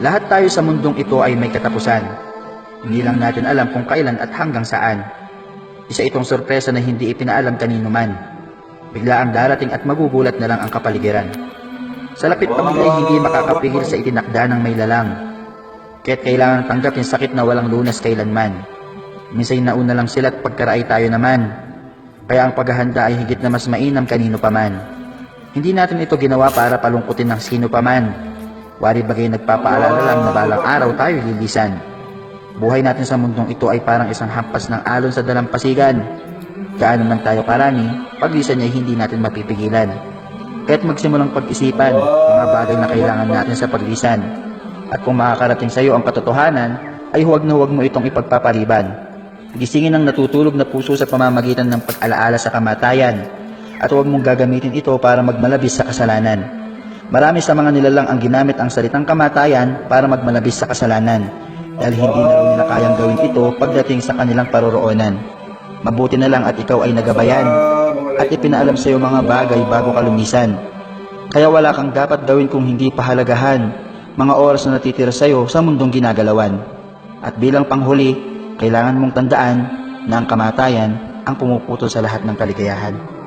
Lahat tayo sa mundong ito ay may katapusan. Hindi lang natin alam kung kailan at hanggang saan. Isa itong sorpresa na hindi ipinaalam kanino man. Bigla ang darating at magugulat na lang ang kapaligiran. Sa lapit pa ay hindi makakapigil sa itinakda ng may lalang. Kaya't kailangan tanggapin sakit na walang lunas kailanman. Minsan nauna lang sila at pagkaraay tayo naman. Kaya ang paghahanda ay higit na mas mainam kanino pa man. Hindi natin ito ginawa para palungkutin ng sino pa man. Wari bagay nagpapaalala lang na balang araw tayo lilisan. Buhay natin sa mundong ito ay parang isang hampas ng alon sa dalampasigan. Gaano man tayo karami, paglisan niya hindi natin mapipigilan. Kaya't magsimulang pag-isipan ang mga bagay na kailangan natin sa paglisan. At kung makakarating sa iyo ang katotohanan, ay huwag na huwag mo itong ipagpapaliban. Gisingin ang natutulog na puso sa pamamagitan ng pag-alaala sa kamatayan at huwag mong gagamitin ito para magmalabis sa kasalanan. Marami sa mga nilalang ang ginamit ang salitang kamatayan para magmalabis sa kasalanan dahil hindi na nila kayang gawin ito pagdating sa kanilang paroroonan. Mabuti na lang at ikaw ay nagabayan at ipinaalam sa iyo mga bagay bago ka lumisan. Kaya wala kang dapat gawin kung hindi pahalagahan mga oras na natitira sa iyo sa mundong ginagalawan. At bilang panghuli, kailangan mong tandaan na ang kamatayan ang pumuputol sa lahat ng kaligayahan.